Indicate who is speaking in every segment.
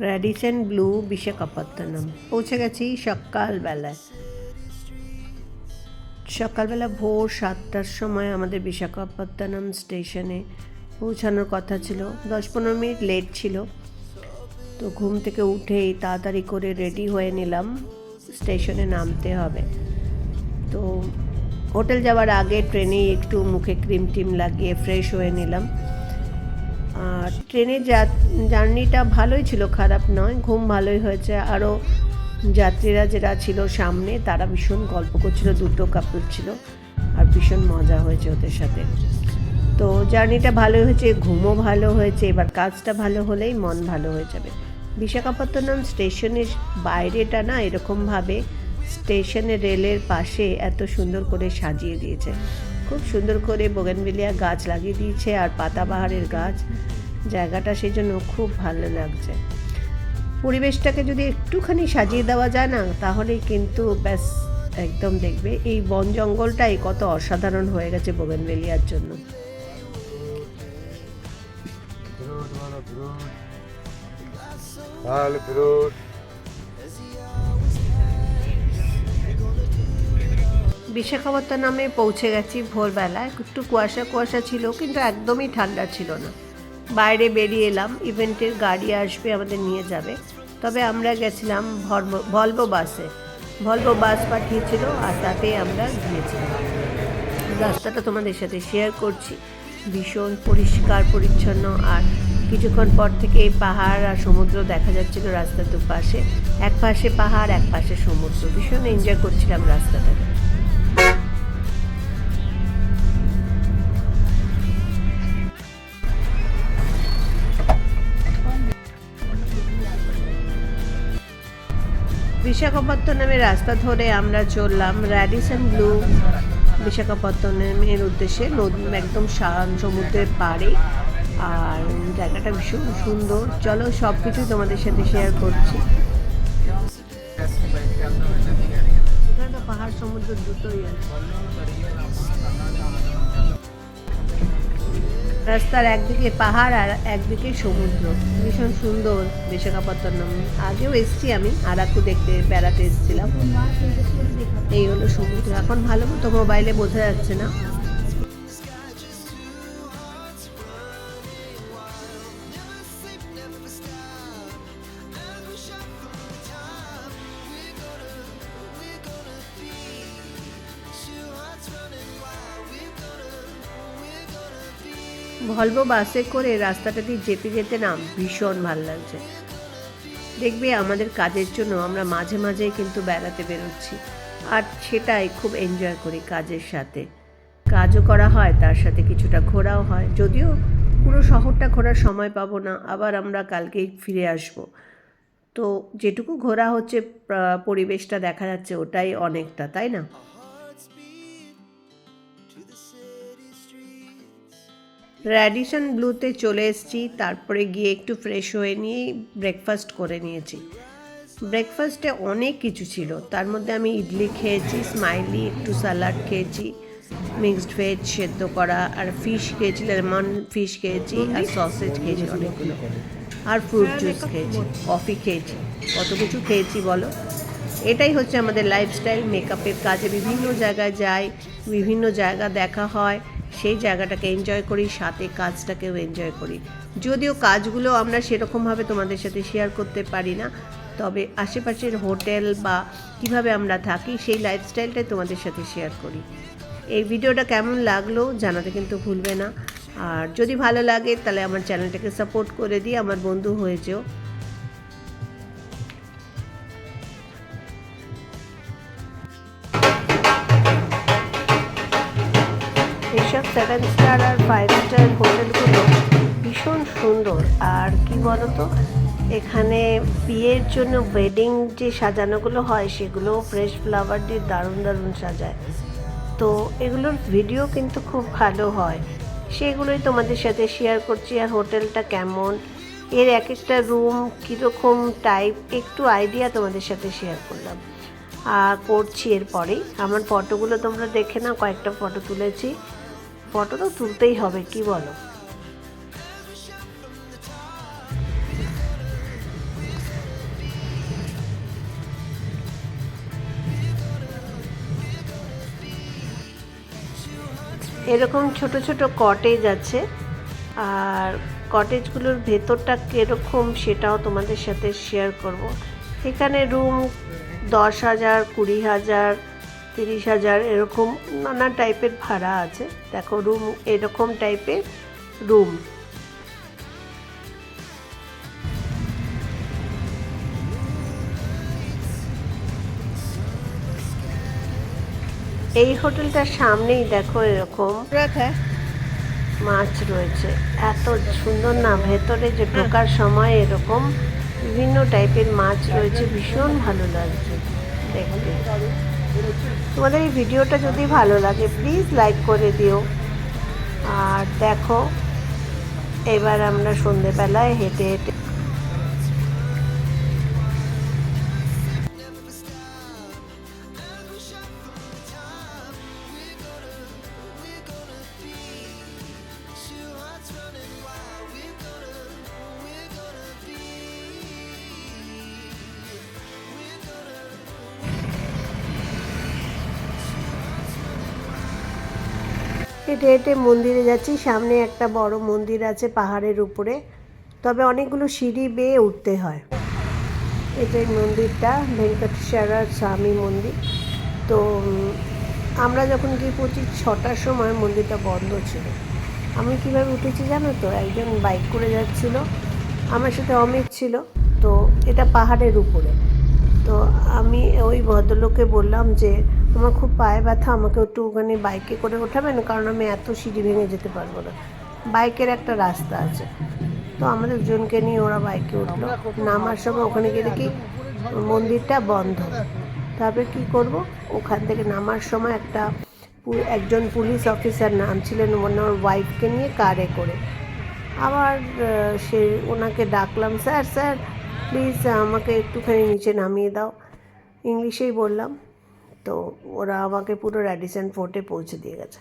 Speaker 1: Radisson Blu Visakhapatnam পৌঁছে গেছি সকালবেলায়। সকালবেলা ভোর সাতটার সময় আমাদের বিশাখাপত্তনম স্টেশনে পৌঁছানোর কথা ছিল। দশ পনেরো মিনিট লেট ছিল। তো ঘুম থেকে উঠেই তাড়াতাড়ি করে রেডি হয়ে নিলাম। স্টেশনে নামতে হবে। তো হোটেল যাওয়ার আগে ট্রেনে একটু মুখে ক্রিম টিম লাগিয়ে ফ্রেশ হয়ে নিলাম। আর ট্রেনের জার্নিটা ভালোই ছিল, খারাপ নয়, ঘুম ভালোই হয়েছে। আরও যাত্রীরা যারা ছিল সামনে, তারা ভীষণ গল্প করছিল, দুটো কাপড় ছিল, আর ভীষণ মজা হয়েছে ওদের সাথে। তো জার্নিটা ভালোই হয়েছে, ঘুমও ভালো হয়েছে, এবার কাজটা ভালো হলেই মন ভালো হয়ে যাবে। বিশাখাপত্তনম স্টেশনের বাইরেটা না এরকমভাবে স্টেশনে রেলের পাশে এত সুন্দর করে সাজিয়ে দিয়েছে। খুব সুন্দর করে বোগেনভিলিয়া গাছ লাগিয়ে দিয়েছে, আর পাতাবাহারের গাছ জায়গাটা সেই জন্য খুব ভালো লাগছে। পরিবেশটাকে যদি একটুখানি সাজিয়ে দেওয়া যায় না তাহলেই কিন্তু ব্যাস একদম দেখবে এই বন জঙ্গলটাই কত অসাধারণ হয়ে গেছে বোগেনভেলিয়ার জন্য. বিশাখাপত্তনমে পৌঁছে গেছি ভোরবেলায়। একটু কুয়াশা কুয়াশা ছিল কিন্তু একদমই ঠান্ডা ছিল না। বাইরে বেরিয়ে এলাম। ইভেন্টের গাড়ি আসবে আমাদের নিয়ে যাবে। তবে আমরা গেছিলাম ভলভো বাসে ভলভো বাস পাঠিয়েছিল আর তাতে আমরা গিয়েছিলাম রাস্তাটা তোমাদের সাথে শেয়ার করছি। ভীষণ পরিষ্কার, পরিচ্ছন্ন আর কিছুক্ষণ পর থেকে পাহাড় আর সমুদ্র দেখা যাচ্ছিল রাস্তার দুপাশে। এক পাশে পাহাড় এক পাশে সমুদ্র। ভীষণ এনজয় করছিলাম রাস্তাটাতে বিশাখাপত্তনমের রাস্তা ধরে আমরা চললাম র্যাডিসন ব্লু বিশাখাপত্তনমের উদ্দেশ্যে। নদী একদম সমুদ্রের পাড়ে। আর জায়গাটা ভীষণ সুন্দর। চলো সব কিছুই তোমাদের সাথে শেয়ার করছি। পাহাড় সমুদ্র দুটোই আছে। রাস্তার একদিকে পাহাড় আর একদিকে সমুদ্র। ভীষণ সুন্দর বিশাখাপত্তনম। আগেও এসছি আমি, আরাকু দেখতে, বেড়াতে এসেছিলাম। এই হলো সমুদ্র। এখন ভালো মতো মোবাইলে বোঝা যাচ্ছে না। ভলভো বাসে করে রাস্তাটা দিয়ে যেতে যেতে না ভীষণ ভালো লাগছে। দেখবে আমাদের কাজের জন্য আমরা মাঝে মাঝে কিন্তু বেড়াতে বেরোচ্ছি। আর সেটাই খুব এনজয় করি কাজের সাথে। কাজও করা হয়, তার সাথে কিছুটা ঘোরাও হয়। যদিও পুরো শহরটা ঘোরার সময় পাবো না, আবার আমরা কালকেই ফিরে আসব। তো যেটুকু ঘোরা হচ্ছে পরিবেশটা দেখা যাচ্ছে, ওটাই অনেকটা, তাই না? র্যাডিসন ব্লুতে চলে এসেছি তারপরে গিয়ে একটু ফ্রেশ হয়ে নিয়ে ব্রেকফাস্ট করে নিয়েছি। ব্রেকফাস্টে অনেক কিছু ছিল তার মধ্যে আমি ইডলি খেয়েছি স্মাইলি একটু স্যালাড খেয়েছি মিক্সড ভেজ সেদ্ধ করা আর ফিশ খেয়েছি লেমন ফিশ খেয়েছি আর সসেজ খেয়েছি অনেকগুলো। আর ফ্রুট জুস খেয়েছি কফি খেয়েছি কত কিছু খেয়েছি বলো? এটাই হচ্ছে আমাদের লাইফস্টাইল মেকআপের কাজে বিভিন্ন জায়গায় যাই বিভিন্ন জায়গা দেখা হয় সেই জায়গাটাকে এনজয় করি, সাথে কাজটাকেও এনজয় করি। যদিও কাজগুলো আমরা সেরকমভাবে তোমাদের সাথে শেয়ার করতে পারি না, তবে আশেপাশের হোটেল বা কীভাবে আমরা থাকি, সেই লাইফস্টাইলটাই তোমাদের সাথে শেয়ার করি। এই ভিডিওটা কেমন লাগল জানাতে কিন্তু ভুলবে না। আর যদি ভালো লাগে, তাহলে আমার চ্যানেলটাকে সাপোর্ট করে দিয়ে আমার বন্ধু হয়ে যেও। সেভেন স্টার আর ফাইভ স্টার হোটেলগুলো ভীষণ সুন্দর। আর কি বলতো, এখানে বিয়ের জন্য ওয়েডিং যে সাজানোগুলো হয় সেগুলো ফ্রেশ ফ্লাওয়ার দিয়ে দারুণ দারুণ সাজায়। তো এগুলোর ভিডিও কিন্তু খুব ভালো হয়। সেগুলোই তোমাদের সাথে শেয়ার করছি, আর হোটেলটা কেমন, এর এক একটা রুম কীরকম টাইপ একটু আইডিয়া তোমাদের সাথে শেয়ার করলাম। করছি এরপরেই। আমার ফটোগুলো তোমরা দেখে না কয়েকটা ফটো তুলেছি। ফটো তো তুলতেই হবে, কি বলো? এরকম ছোট ছোট কটেজ আছে, আর কটেজগুলোর ভেতরটা কীরকম সেটাও তোমাদের সাথে শেয়ার করব। এখানে রুম দশ হাজার, কুড়ি হাজার তিরিশ হাজার এরকম নানা টাইপের ভাড়া আছে। দেখো রুম এরকম টাইপের রুম এই হোটেলটার সামনেই দেখো এরকম মাছ রয়েছে। এত সুন্দর না ভেতরে যে ঢোকার সময় এরকম বিভিন্ন টাইপের মাছ রয়েছে ভীষণ ভালো লাগছে দেখতে। তোমাদের এই ভিডিওটা যদি ভালো লাগে প্লিজ লাইক করে দিও। আর দেখো, এবার আমরা সন্ধেবেলায় হেঁটে হেঁটে হেঁটে হেঁটে মন্দিরে যাচ্ছি। সামনে একটা বড় মন্দির আছে পাহাড়ের উপরে। তবে অনেকগুলো সিঁড়ি বেয়ে উঠতে হয়। এটাই মন্দিরটা, ভেঙ্কটেশ্বর স্বামী মন্দির। তো আমরা যখন গিয়ে পৌঁছি, ছটার সময় মন্দিরটা বন্ধ ছিল। আমি কীভাবে উঠেছি জানো তো? একজন বাইক করে যাচ্ছিল। আমার সাথে অমিত ছিল। তো, এটা পাহাড়ের উপরে। তো, আমি ওই ভদ্রলোককে বললাম যে আমার খুব পায়ে ব্যথা, আমাকে একটু ওখানে বাইকে করে ওঠাবেন কারণ আমি এত সিঁড়ি ভেঙে যেতে পারব না। বাইকের একটা রাস্তা আছে। তো আমাদের জনকে নিয়ে ওরা বাইকে উঠল। নামার সময় ওখানে গিয়ে দেখি মন্দিরটা বন্ধ। তারপরে কি করব? ওখান থেকে নামার সময় একটা একজন পুলিশ অফিসার নাম ছিলেন ওনার ওয়াইফকে নিয়ে কারে করে। আবার সে, ওনাকে ডাকলাম, স্যার স্যার প্লিজ আমাকে একটুখানি নিচে নামিয়ে দাও। ইংলিশেই বললাম তো ওরা আমাকে পুরো র্যাডিসন ফোর্টে পৌঁছে দিয়ে গেছে।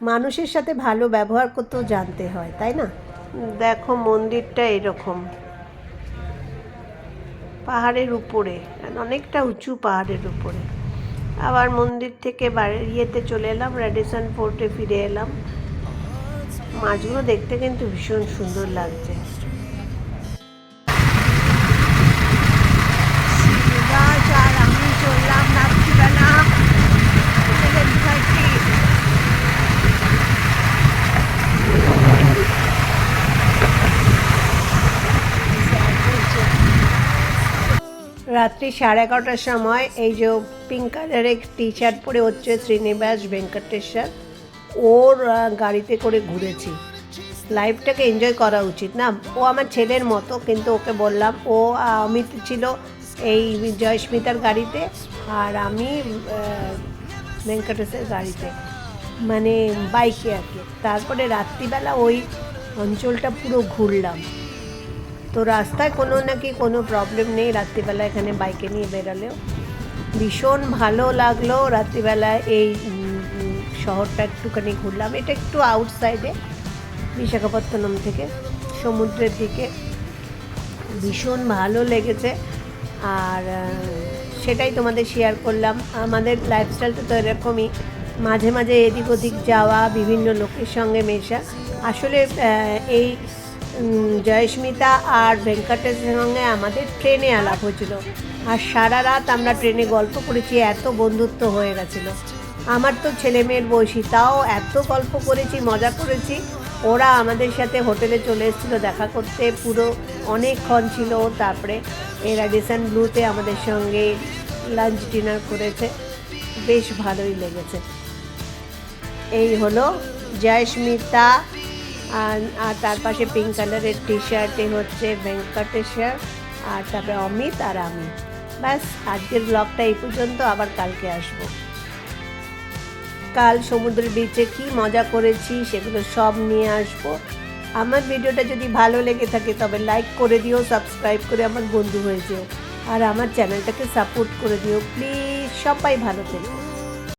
Speaker 1: মানুষের সাথে ভালো ব্যবহার করতেও জানতে হয়, তাই না? দেখো মন্দিরটা এরকম। পাহাড়ের উপরে অনেকটা উঁচু পাহাড়ের উপরে। আবার মন্দির থেকে বাড়ি ইয়েতে চলে এলাম র্যাডিসন ফোর্টে ফিরে এলাম। মাছগুলো দেখতে কিন্তু ভীষণ সুন্দর লাগছে গাছ আর আমি চললাম রাত্রিবেলা হোটেলের দিকে রাত্রি সাড়ে এগারোটার সময় এই যে পিঙ্ক কালারের টি শার্ট পরে হচ্ছে শ্রীনিবাস ভেঙ্কটেশ্বর, ওর গাড়িতে করে ঘুরেছি। লাইফটাকে এনজয় করা উচিত না। ও আমার ছেলের মতো, কিন্তু ওকে বললাম, ও, অমিত ছিল এই জয়স্মিতার গাড়িতে আর আমি ভেঙ্কটেশের গাড়িতে। মানে বাইকে আর কি। তারপরে রাত্রিবেলা ওই অঞ্চলটা পুরো ঘুরলাম। তো রাস্তায় কোনো নাকি কোনো প্রবলেম নেই। রাত্রিবেলা এখানে বাইকে নিয়ে বেরালেও। ভীষণ ভালো লাগল রাত্রিবেলায় এই শহরটা একটুখানি ঘুরলাম। এটা একটু আউটসাইডে বিশাখাপত্তনম থেকে সমুদ্রের দিকে। ভীষণ ভালো লেগেছে। আর সেটাই তোমাদের শেয়ার করলাম। আমাদের লাইফস্টাইলটা তো এরকমই। মাঝে মাঝে এদিক ওদিক যাওয়া, বিভিন্ন লোকের সঙ্গে মেশা। আসলে এই জয়স্মিতা আর ভেঙ্কটেশের সঙ্গে আমাদের ট্রেনে আলাপ হয়েছিল। আর সারা রাত আমরা ট্রেনে গল্প করেছি, এত বন্ধুত্ব হয়ে গেছিল। আমার তো ছেলে মেয়ের বয়সী, তাও এত গল্প করেছি, মজা করেছি। ওরা আমাদের সাথে হোটেলে চলে এসেছিল, দেখা করতে। পুরো অনেকক্ষণ ছিল। তারপরে এরা র্যাডিসন ব্লুতে আমাদের সঙ্গে লাঞ্চ ডিনার করেছে। বেশ ভালোই লেগেছে। এই হলো জয়স্মিতা আর তার পাশে পিঙ্ক কালারের টি শার্টে হচ্ছে ভেঙ্কটেশ্বর আর তারপরে অমিত আর আমি। ব্যাস, আজকের ব্লগটা এই পর্যন্ত, আবার কালকে আসব। কাল সমুদ্রের বিচে কি মজা করেছি, সেগুলো সব নিয়ে আসব। আমার ভিডিওটা যদি ভালো লেগে থাকে, তবে লাইক করে দিও সাবস্ক্রাইব করে আমার বন্ধু হয়ে যেও। আর আমার চ্যানেলটাকে সাপোর্ট করে দিও প্লিজ সবাই ভালো থেকো।